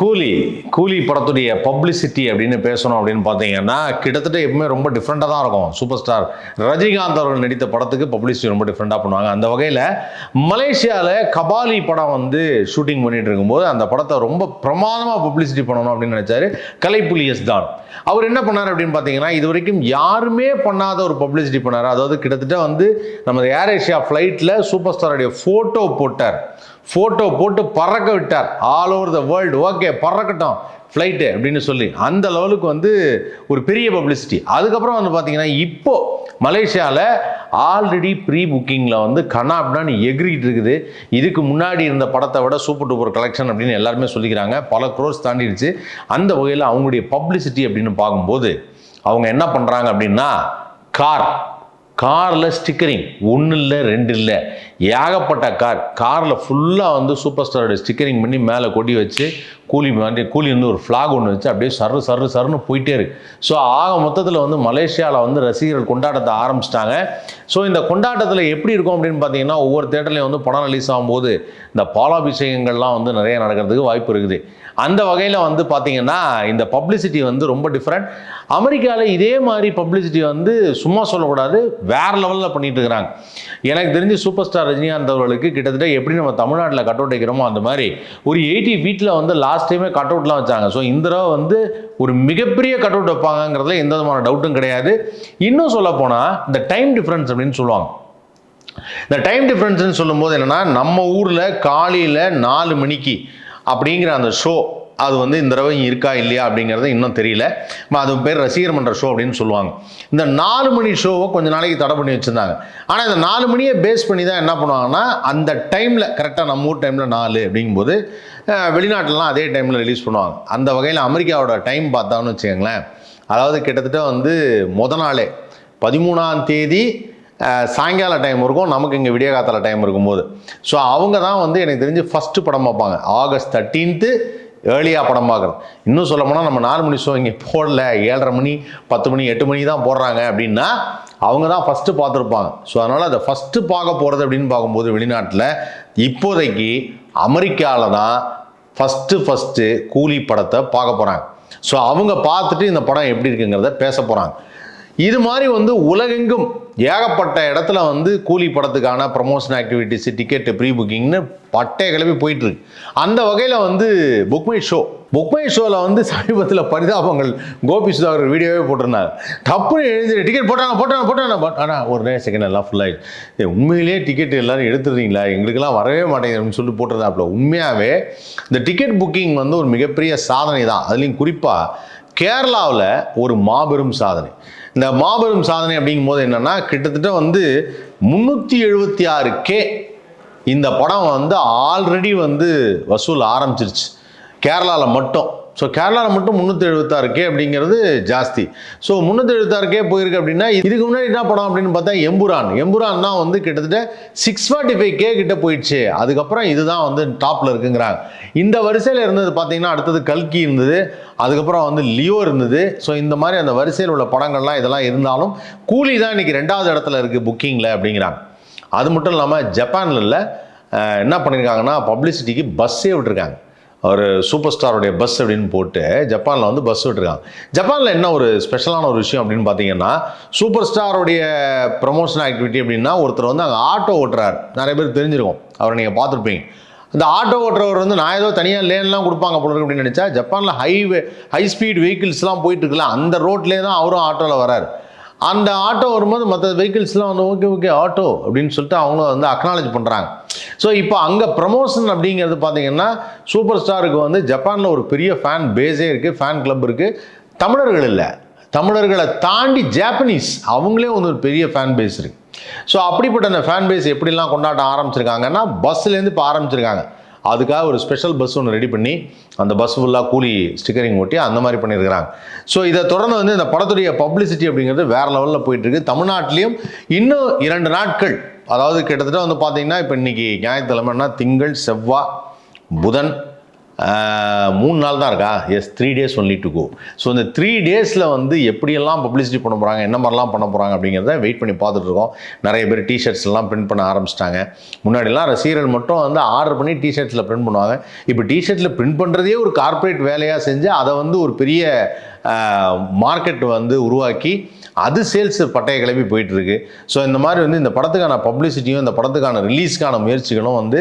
கூலி கூலி படத்துடைய பப்ளிசிட்டி அப்படின்னு பேசணும் அப்படின்னு பார்த்தீங்கன்னா கிட்டத்தட்ட எப்பவுமே ரொம்ப டிஃப்ரெண்ட்டாக தான் இருக்கும். சூப்பர் ஸ்டார் ரஜினிகாந்த் அவர்கள் நடித்த படத்துக்கு பப்ளிசிட்டி ரொம்ப டிஃப்ரெண்ட்டாக பண்ணுவாங்க. அந்த வகையில் மலேசியாவில் கபாலி படம் வந்து ஷூட்டிங் பண்ணிட்டு இருக்கும்போது அந்த படத்தை ரொம்ப பிரமாதமாக பப்ளிசிட்டி பண்ணணும் அப்படின்னு நினச்சாரு கலைப்புலி எஸ் தான். அவர் என்ன பண்ணார் அப்படின்னு பார்த்தீங்கன்னா இது வரைக்கும் யாருமே பண்ணாத ஒரு பப்ளிசிட்டி பண்ணார். அதாவது கிட்டத்தட்ட வந்து நம்ம ஏர் ஏஷியா ஃப்ளைட்டில் சூப்பர் ஸ்டாருடைய ஃபோட்டோ போட்டார். ஃபோட்டோ போட்டு பறக்க விட்டார். All over the world okay பறக்கட்டும். Flight அப்படின்னு சொல்லி. அந்த லெவலுக்கு வந்து ஒரு பெரிய பப்ளிசிட்டி அதுக்கப்புறம் வந்து பார்த்தீங்கன்னா இப்போது மலேசியாவில் ஆல்ரெடி ப்ரீ புக்கிங்கில் வந்து கனாப்டான்னு எகிரிக்கிட்டு இருக்குது. இதுக்கு முன்னாடி இருந்த படத்தை விட சூப்பர் டூப்பர் கலெக்ஷன் அப்படின்னு எல்லாருமே சொல்லிக்கிறாங்க. பல க்ரோஸ் தாண்டிடுச்சு. அந்த வகையில் அவங்களுடைய பப்ளிசிட்டி அப்படின்னு பார்க்கும்போது அவங்க என்ன பண்ணுறாங்க அப்படின்னா கார் காரில் ஸ்டிக்கரிங் ஒன்று இல்லை ரெண்டு இல்லை ஏகப்பட்ட கார். காரில் ஃபுல்லாக வந்து சூப்பர் ஸ்டாரோட ஸ்டிக்கரிங் பண்ணி மேலே கொடி வச்சு கூலி மாதிரி கூலி வந்து ஒரு ஃப்ளாக் ஒன்று வச்சு அப்படியே சர்ரு சர்ரு சர்னு போயிட்டே இருக்கு. ஸோ ஆக மொத்தத்தில் வந்து மலேசியாவில் வந்து ரசிகர்கள் கொண்டாட்டத்தை ஆரம்பிச்சிட்டாங்க. ஸோ இந்த கொண்டாட்டத்தில் எப்படி இருக்கும் அப்படின்னு பார்த்தீங்கன்னா ஒவ்வொரு தேட்டர்லையும் வந்து படம் ரிலீஸ் ஆகும்போது இந்த பாலாபிஷேகங்கள்லாம் வந்து நிறைய நடக்கிறதுக்கு வாய்ப்பு இருக்குது. அந்த வகையில் வந்து பார்த்தீங்கன்னா இந்த பப்ளிசிட்டி வந்து ரொம்ப டிஃப்ரெண்ட் அமெரிக்காவில் இதே மாதிரி பப்ளிசிட்டி வந்து சும்மா சொல்லக்கூடாது வேற லெவலில் பண்ணிட்டு இருக்கிறாங்க. எனக்கு தெரிஞ்சு சூப்பர் ஸ்டார் ரஜினிகாந்த் அவர்களுக்கு கிட்டத்தட்ட எப்படி நம்ம தமிழ்நாட்டில் கட் அவுட் வைக்கிறோமோ அந்த மாதிரி ஒரு எயிட்டி ஃபீட்டில் வந்து லாஸ்ட் டைமே கட் அவுட்லாம் வச்சாங்க. ஸோ இந்த தடவை வந்து ஒரு மிகப்பெரிய கட் அவுட் வைப்பாங்கங்கிறதுல எந்த விதமான டவுட்டும் கிடையாது. இன்னும் சொல்ல போனால் இந்த டைம் டிஃப்ரென்ஸ் அப்படின்னு சொல்லுவாங்க. இந்த டைம் டிஃப்ரென்ஸ்னு சொல்லும்போது என்னென்னா நம்ம ஊரில் காலையில் நாலு மணிக்கு அப்படிங்கிற அந்த ஷோ அது வந்து இந்த தடவை இருக்கா இல்லையா அப்படிங்கிறது இன்னும் தெரியல. அது பேர் ரசிகர் மன்ற ஷோ அப்படின்னு சொல்லுவாங்க. இந்த நாலு மணி ஷோவை கொஞ்சம் நாளைக்கு தடை பண்ணி வச்சுருந்தாங்க. ஆனால் இந்த நாலு மணியை பேஸ் பண்ணி தான் என்ன பண்ணுவாங்கன்னா அந்த டைமில் கரெக்டாக நம்ம ஊர் டைமில் நாலு அப்படிங்கும்போது வெளிநாட்டிலலாம் அதே டைமில் ரிலீஸ் பண்ணுவாங்க. அந்த வகையில் அமெரிக்காவோட டைம் பார்த்தான்னு வச்சுக்கோங்களேன். அதாவது கிட்டத்தட்ட வந்து முத நாளே பதிமூணாம் தேதி சாயங்கால டைம் இருக்கும். நமக்கு இங்கே விடிய காத்தால டைம் இருக்கும்போது. ஸோ அவங்க தான் வந்து எனக்கு தெரிஞ்சு ஃபஸ்ட்டு படம் பார்ப்பாங்க. ஆகஸ்ட் தேர்ட்டீன்த்து ஏர்லியாக படம் பார்க்குறது. இன்னும் சொல்ல போனால் நம்ம நாலு மணி ஷோ இங்கே போடல. ஏழரை மணி பத்து மணி எட்டு மணி தான் போடுறாங்க அப்படின்னா அவங்க தான் ஃபஸ்ட்டு பார்த்துருப்பாங்க. ஸோ அதனால் அதை ஃபஸ்ட்டு பார்க்க போகிறது அப்படின்னு பார்க்கும்போது வெளிநாட்டில் இப்போதைக்கு அமெரிக்காவில் தான் ஃபஸ்ட்டு ஃபஸ்ட்டு கூலி படத்தை பார்க்க போகிறாங்க ஸோ அவங்க பார்த்துட்டு இந்த படம் எப்படி இருக்குங்கிறத பேச போகிறாங்க இது மாதிரி வந்து உலகெங்கும் ஏகப்பட்ட இடத்துல வந்து கூலி படத்துக்கான ப்ரமோஷன் ஆக்டிவிட்டிஸ் டிக்கெட்டு ப்ரீ புக்கிங்னு பட்டைய கிளம்பி போயிட்டுருக்கு. அந்த வகையில் வந்து புக்மை ஷோ புக்மை ஷோவில் வந்து சமீபத்தில் பரிதாபங்கள். கோபி சுதாகர் வீடியோவே போட்டிருந்தாங்க டப்புன்னு எழுதி டிக்கெட் போட்டாங்க போட்டாங்க போட்டாங்க. பட் ஆனால் ஒரு செகண்ட் எல்லாம் ஃபுல் உண்மையிலேயே டிக்கெட் எல்லாரும் எடுத்துருந்தீங்களா எங்களுக்கெல்லாம் வரவே மாட்டேங்குதுன்னு சொல்லி போட்டிருந்தாப்புல. உண்மையாகவே இந்த டிக்கெட் புக்கிங் வந்து ஒரு மிகப்பெரிய சாதனை தான் அதுலேயும் குறிப்பாக கேரளாவில் ஒரு மாபெரும் சாதனை. இந்த மாபெரும் சாதனை அப்படிங்கும் போது என்னன்னா கிட்டத்தட்ட வந்து முந்நூற்றி எழுபத்தி ஆறு கே இந்த படம் வந்து ஆல்ரெடி வந்து வசூல் ஆரம்பிச்சிருச்சு. கேரளாவில் மட்டும். ஸோ கேரளாவில் மட்டும் முந்நூற்றி எழுபத்தாறு கே அப்படிங்கிறது ஜாஸ்தி. ஸோ முந்நூற்றி எழுபத்தாறு கே போயிருக்கு அப்படின்னா இதுக்கு முன்னாடி என்ன படம் அப்படின்னு பார்த்தா எம்புரான். எம்புரான் தான் வந்து கிட்டத்தட்ட சிக்ஸ் ஃபார்ட்டி ஃபைவ் கே கிட்ட போயிடுச்சு. அதுக்கப்புறம் இதுதான் வந்து டாப்பில் இருக்குங்கிறாங்க. இந்த வரிசையில் இருந்தது பார்த்தீங்கன்னா அடுத்தது கல்கி இருந்தது. அதுக்கப்புறம் வந்து லியோ இருந்தது. ஸோ இந்த மாதிரி அந்த வரிசையில் உள்ள படங்கள்லாம் இதெல்லாம் இருந்தாலும் கூலி தான் இன்றைக்கி ரெண்டாவது இடத்துல இருக்குது புக்கிங்கில் அப்படிங்கிறாங்க. அது மட்டும் இல்லாமல் ஜப்பானில் இல்லை என்ன பண்ணியிருக்காங்கன்னா பப்ளிசிட்டிக்கு பஸ்ஸே விட்டுருக்காங்க. ஒரு சூப்பர் ஸ்டாருடைய பஸ் அப்படின்னு போட்டு ஜப்பானில் வந்து பஸ் விட்டுருக்காங்க. ஜப்பானில் என்ன ஒரு ஸ்பெஷலான ஒரு விஷயம் அப்படின்னு பார்த்தீங்கன்னா சூப்பர் ஸ்டாருடைய ப்ரமோஷன் ஆக்டிவிட்டி அப்படின்னா ஒருத்தர் வந்து அங்கே ஆட்டோ ஓட்டுறாரு. நிறைய பேர் தெரிஞ்சிருக்கும். அவரை நீங்கள் பார்த்துருப்பீங்க. அந்த ஆட்டோ ஓட்டுறவர் வந்து நான் ஏதோ தனியாக லேன்லாம் கொடுப்பாங்க போல அப்படின்னு நினச்சா ஜப்பானில் ஹைவே ஹை ஸ்பீட் வெஹிக்கிள்ஸ்லாம் போயிட்டு இருக்கலாம் அந்த ரோட்லேயே தான் அவரும் ஆட்டோவில் வராரு. அந்த ஆட்டோ வரும்போது மற்ற வெஹிக்கிள்ஸ்லாம் வந்து ஓகே ஓகே ஆட்டோ அப்படின்னு சொல்லிட்டு அவங்களும் வந்து அக்னாலேஜ் பண்ணுறாங்க ஸோ இப்போ அங்கே ப்ரமோஷன் அப்படிங்கிறது பார்த்தீங்கன்னா சூப்பர் ஸ்டாருக்கு வந்து ஜப்பானில் ஒரு பெரிய ஃபேன் பேஸே இருக்குது ஃபேன் கிளப் இருக்குது தமிழர்கள் இல்லை. தமிழர்களை தாண்டி ஜாப்பனீஸ் அவங்களே வந்து ஒரு பெரிய ஃபேன் பேஸ் இருக்குது ஸோ அப்படிப்பட்ட அந்த ஃபேன் பேஸ் எப்படிலாம் கொண்டாட்டம் ஆரம்பிச்சிருக்காங்கன்னா பஸ்லேருந்து இப்போ ஆரம்பிச்சிருக்காங்க. அதுக்காக ஒரு ஸ்பெஷல் பஸ் ஒன்று ரெடி பண்ணி அந்த பஸ் ஃபுல்லாக கூலி ஸ்டிக்கரிங் ஒட்டி அந்த மாதிரி பண்ணியிருக்கிறாங்க ஸோ இதை தொடர்ந்து வந்து இந்த படத்துடைய பப்ளிசிட்டி அப்படிங்கிறது வேறு லெவலில் போயிட்டுருக்கு தமிழ்நாட்டிலையும் இன்னும் இரண்டு நாட்கள் அதாவது கிட்டத்தட்ட வந்து பார்த்திங்கன்னா இப்போ இன்றைக்கி ஞாயிற்றுக்கிழமைன்னா திங்கள் செவ்வாய் புதன் மூணு நாள் தான் இருக்கா? Yes three days only to go so இந்த த்ரீ டேஸில் வந்து எப்படியெல்லாம் பப்ளிசிட்டி பண்ண போகிறாங்க என்ன மாதிரிலாம் பண்ண போகிறாங்க அப்படிங்கிறத வெயிட் பண்ணி பார்த்துட்ருக்கோம் நிறைய பேர் டிஷர்ட்ஸ் எல்லாம் பிரிண்ட் பண்ண ஆரம்பிச்சிட்டாங்க. முன்னாடிலாம் ரசிகர்கள் மட்டும் வந்து ஆர்டர் பண்ணி டிஷர்ட்ஸில் பிரிண்ட் பண்ணுவாங்க. இப்போ டிஷர்ட்டில் பிரிண்ட் பண்ணுறதே ஒரு கார்ப்பரேட் வேலையாக செஞ்சு அதை வந்து ஒரு பெரிய மார்க்கெட் வந்து உருவாக்கி அது சேல்ஸ் பட்டைய கிளம்பி போயிட்டுருக்கு ஸோ இந்த மாதிரி வந்து இந்த படத்துக்கான பப்ளிசிட்டியும் இந்த படத்துக்கான ரிலீஸ்க்கான முயற்சிகளும் வந்து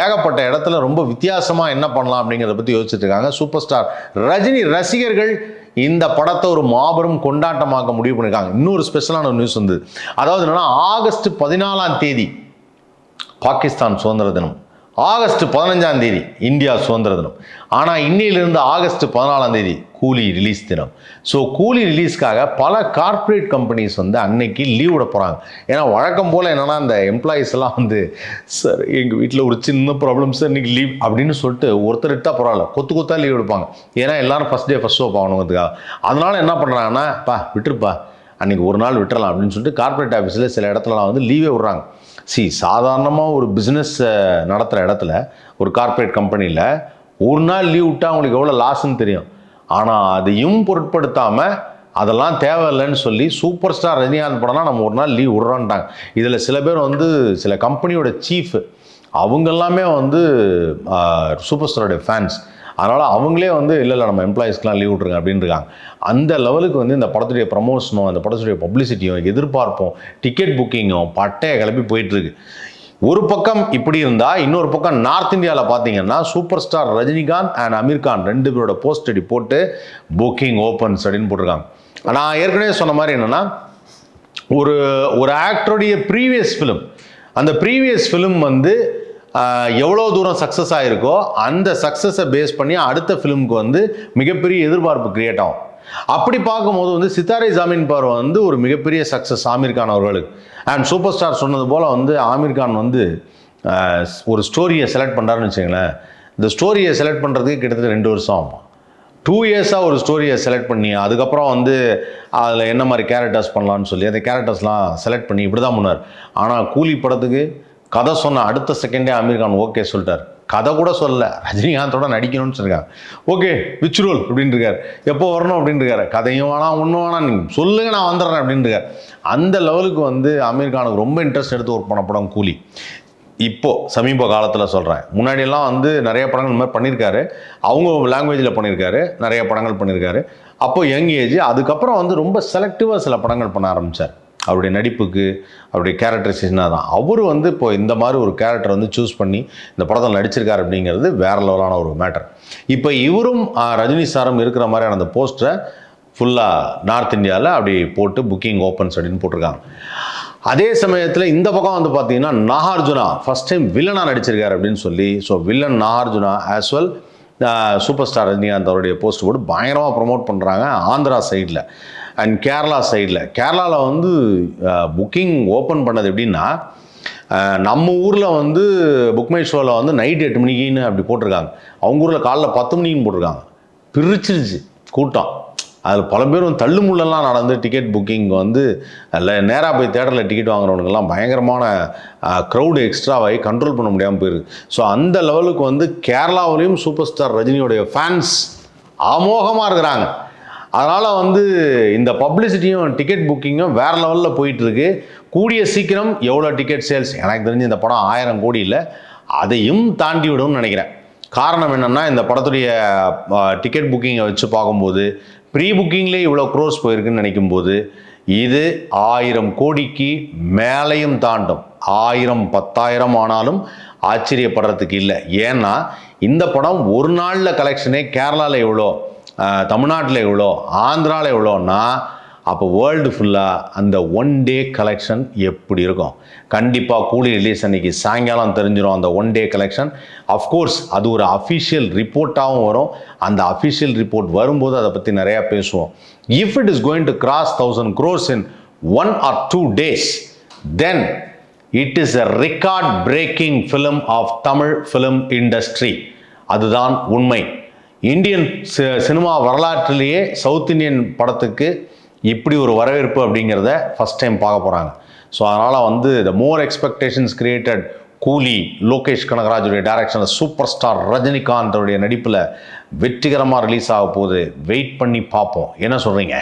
ஏகப்பட்ட இடத்துல ரொம்ப வித்தியாசமாக என்ன பண்ணலாம் அப்படிங்கிறத பற்றி யோசிச்சுட்டு இருக்காங்க. சூப்பர் ஸ்டார் ரஜினி ரசிகர்கள் இந்த படத்தை ஒரு மாபெரும் கொண்டாட்டமாக்க முடிவு பண்ணியிருக்காங்க இன்னொரு ஸ்பெஷலான நியூஸ் வந்து அதாவது என்னன்னா ஆகஸ்ட் பதினாலாம் தேதி பாகிஸ்தான் சுதந்திர தினம். ஆகஸ்ட் பதினஞ்சாம் தேதி இந்தியா சுதந்திர தினம். ஆனால் இன்னிலிருந்து ஆகஸ்ட் பதினாலாம் தேதி கூலி ரிலீஸ் தினம். ஸோ கூலி ரிலீஸ்க்காக பல கார்ப்பரேட் கம்பெனிஸ் வந்து அன்னைக்கு லீவ் விட போகிறாங்க ஏன்னா வழக்கம் போல் என்னென்னா அந்த எம்ப்ளாயீஸ் எல்லாம் வந்து சார் எங்கள் வீட்டில் ஒரு சின்ன ப்ராப்ளம் சார் இன்றைக்கி லீவ் அப்படின்னு சொல்லிட்டு ஒருத்தர் எடுத்தால் பரவாயில்ல. கொத்து கொத்தா லீவ் எடுப்பாங்க. ஏன்னா எல்லாரும் ஃபஸ்ட் டே ஃபஸ்ட் ஷோ பார்க்கணுங்கிறதுக்காக அதனால் என்ன பண்ணுறாங்கன்னா பா விட்டுருப்பா. அன்றைக்கி ஒரு நாள் விட்டுறலாம் அப்படின்னு சொல்லிட்டு கார்ப்பரேட் ஆஃபீஸில் சில இடத்துலலாம் வந்து லீவே விட்றாங்க. சி சாதாரணமாக ஒரு பிஸ்னஸ் நடத்துகிற இடத்துல ஒரு கார்ப்பரேட் கம்பெனியில் ஒரு நாள் லீவ் விட்டால் அவங்களுக்கு எவ்வளோ லாஸ்ன்னு தெரியும். ஆனால் அதையும் பொருட்படுத்தாமல் அதெல்லாம் தேவையில்லைன்னு சொல்லி சூப்பர் ஸ்டார் ரஜினிகாந்த் படம்னா நம்ம ஒரு நாள் லீவ் விட்றோன்ட்டாங்க. இதில் சில பேர் வந்து சில கம்பெனியோட சீஃப் அவங்க எல்லாமே வந்து சூப்பர் ஸ்டாரோடைய ஃபேன்ஸ் அதனால் அவங்களே வந்து இல்லை இல்லை நம்ம எம்ப்ளாயீஸ்க்குலாம் லீவ் விட்ருங்க அப்படின்றாங்க அந்த லெவலுக்கு வந்து இந்த படத்துடைய ப்ரமோஷனும் அந்த படத்துடைய பப்ளிசிட்டியும் எதிர்பார்ப்பும் டிக்கெட் புக்கிங்கும் பட்டைய கிளப்பி போயிட்டுருக்கு. ஒரு பக்கம் இப்படி இருந்தால் இன்னொரு பக்கம் நார்த் இந்தியாவில் பார்த்தீங்கன்னா super star Rajinikanth and Aamir Khan ரெண்டு பேரோட போஸ்ட் அடி போட்டு புக்கிங் ஓப்பன்ஸ் அப்படின்னு போட்டிருக்காங்க. நான் ஏற்கனவே சொன்ன மாதிரி என்னென்னா ஒரு ஒரு ஆக்டருடைய ப்ரீவியஸ் ஃபிலிம் அந்த ப்ரீவியஸ் ஃபிலிம் வந்து எவ்வளோ தூரம் சக்ஸஸ் ஆகிருக்கோ அந்த சக்ஸஸை பேஸ் பண்ணி அடுத்த ஃபிலிமுக்கு வந்து மிகப்பெரிய எதிர்பார்ப்பு கிரியேட் ஆகும். அப்படி பார்க்கும்போது வந்து சித்தாரை ஜாமீன் பார் வந்து ஒரு மிகப்பெரிய சக்ஸஸ் ஆமீர் கான் அவர்களுக்கு. அண்ட் சூப்பர் ஸ்டார் சொன்னது போல் வந்து ஆமீர் கான் வந்து ஒரு ஸ்டோரியை செலக்ட் பண்ணுறாருன்னு வச்சுங்களேன் இந்த ஸ்டோரியை செலக்ட் பண்ணுறதுக்கு கிட்டத்தட்ட ரெண்டு வருஷம் ஆகும். டூ இயர்ஸாக ஒரு ஸ்டோரியை செலக்ட் பண்ணி அதுக்கப்புறம் வந்து அதில் என்ன மாதிரி கேரக்டர்ஸ் பண்ணலான்னு சொல்லி அந்த கேரக்டர்ஸ்லாம் செலக்ட் பண்ணி இப்படி தான் பண்ணார் ஆனால் கூலி படத்துக்கு கதை சொன்ன அடுத்த செகண்டே அமீர் கான் ஓகே சொல்லிட்டார். கதை கூட சொல்லல. ரஜினிகாந்தோட நடிக்கணும்னு சொல்லிருக்காங்க ஓகே விச் ரோல் அப்படின்னு எப்போ வரணும் அப்படின்ட்டுருக்காரு கதையும் வேணாம் ஒன்றும் வேணாம் நீங்கள் சொல்லுங்கள் நான் வந்துடுறேன் அப்படின்ட்டுருக்காரு அந்த லெவலுக்கு வந்து அமீர் கானுக்கு ரொம்ப இன்ட்ரெஸ்ட் எடுத்து ஒர்க் பண்ண படம் கூலி. இப்போது சமீப காலத்தில் சொல்கிறேன் முன்னாடியெல்லாம் வந்து நிறைய படங்கள் இந்த மாதிரி பண்ணியிருக்காரு அவங்க லாங்குவேஜில் பண்ணியிருக்காரு நிறைய படங்கள் பண்ணியிருக்காரு அப்போது யங் ஏஜ் அதுக்கப்புறம் வந்து ரொம்ப செலக்டிவாக சில படங்கள் பண்ண ஆரம்பித்தார் அவருடைய நடிப்புக்கு அவருடைய கேரக்டரைசேஷனாக தான் அவர் வந்து இப்போ இந்த மாதிரி ஒரு கேரக்டர் வந்து சூஸ் பண்ணி இந்த படத்தில் நடிச்சிருக்காரு அப்படிங்கிறது வேற லெவலான ஒரு மேட்டர் இப்போ இவரும் ரஜினி சாரும் இருக்கிற மாதிரியான அந்த போஸ்டரை ஃபுல்லாக நார்த் இந்தியாவில் அப்படி போட்டு புக்கிங் ஓப்பன்ஸ் அப்படின்னு போட்டிருக்காங்க. அதே சமயத்தில் இந்த பக்கம் வந்து பார்த்தீங்கன்னா நாகார்ஜுனா ஃபர்ஸ்ட் டைம் வில்லனாக நடிச்சிருக்காரு அப்படின்னு சொல்லி so villain Nagarjuna as well super star Rajinikanth அவருடைய போஸ்ட் போட்டு பயங்கரமாக ப்ரொமோட் பண்ணுறாங்க ஆந்திரா சைடில் அண்ட் கேரளா சைடில் கேரளாவில் வந்து புக்கிங் ஓப்பன் பண்ணது எப்படின்னா நம்ம ஊரில் வந்து புக்மை ஷோவில் வந்து நைட் எட்டு மணிக்குன்னு அப்படி போட்டிருக்காங்க. அவங்க ஊரில் காலைல பத்து மணிக்குன்னு போட்டிருக்காங்க. பிரிச்சிருச்சு கூட்டம். அதில் பல பேரும் தள்ளுமுள்ளெல்லாம் நடந்து டிக்கெட் புக்கிங் வந்து அதில் நேராக போய் தேட்டரில் டிக்கெட் வாங்குறவனுங்கெல்லாம் பயங்கரமான க்ரௌடு எக்ஸ்ட்ராவாகி கண்ட்ரோல் பண்ண முடியாமல் போயிருக்கு ஸோ அந்த லெவலுக்கு வந்து கேரளாவிலையும் சூப்பர் ஸ்டார் ரஜினியோடைய ஃபேன்ஸ் அமோகமாக இருக்கிறாங்க. அதனால் வந்து இந்த பப்ளிசிட்டியும் டிக்கெட் புக்கிங்கும் வேறு லெவலில் போயிட்டுருக்கு. கூடிய சீக்கிரம் எவ்வளோ டிக்கெட் சேல்ஸ் எனக்கு தெரிஞ்சு இந்த படம் ஆயிரம் கோடி இல்லை. அதையும் தாண்டி விடும்னு நினைக்கிறேன். காரணம் என்னென்னா இந்த படத்துடைய டிக்கெட் புக்கிங்கை வச்சு பார்க்கும்போது ப்ரீ புக்கிங்லேயே இவ்வளோ க்ரோஸ் போயிருக்குன்னு நினைக்கும்போது இது ஆயிரம் கோடிக்கு மேலையும் தாண்டும். ஆயிரம் பத்தாயிரம் ஆனாலும் ஆச்சரியப்படுறதுக்கு இல்லை. ஏன்னா இந்த படம் ஒரு நாளில் கலெக்ஷனே கேரளாவில் எவ்வளோ தமிழ்நாட்டில் எவ்வளோ ஆந்திராவில் எவ்வளோன்னா அப்போ வேர்ல்டு ஃபுல்லாக அந்த ஒன் டே கலெக்ஷன் எப்படி இருக்கும்? கண்டிப்பாக கூலி ரிலீஸ் அன்னைக்கு சாயங்காலம் தெரிஞ்சிடும் அந்த ஒன் டே கலெக்ஷன் அஃப்கோர்ஸ் அது ஒரு அஃபிஷியல் ரிப்போர்ட்டாகவும் வரும். அந்த அஃபிஷியல் ரிப்போர்ட் வரும்போது அதை பற்றி நிறையா பேசுவோம். If it is going to cross thousand crores in one or two days then it is a record breaking film of Tamil film industry அதுதான் உண்மை. இந்தியன் சி- சினிமா வரலாற்றிலேயே சவுத் இந்தியன் படத்துக்கு இப்படி ஒரு வரவேற்பு அப்படிங்கிறத ஃபஸ்ட் டைம் பார்க்க போகிறாங்க ஸோ அதனால் வந்து த மோர் எக்ஸ்பெக்டேஷன்ஸ் கிரியேட்டட் கூலி லோகேஷ் கனகராஜுடைய டைரக்ஷனில் சூப்பர் ஸ்டார் ரஜினிகாந்தோடைய நடிப்பில் வெற்றிகரமாக ரிலீஸ் ஆக போகுது. வெயிட் பண்ணி பார்ப்போம். என்ன சொல்கிறீங்க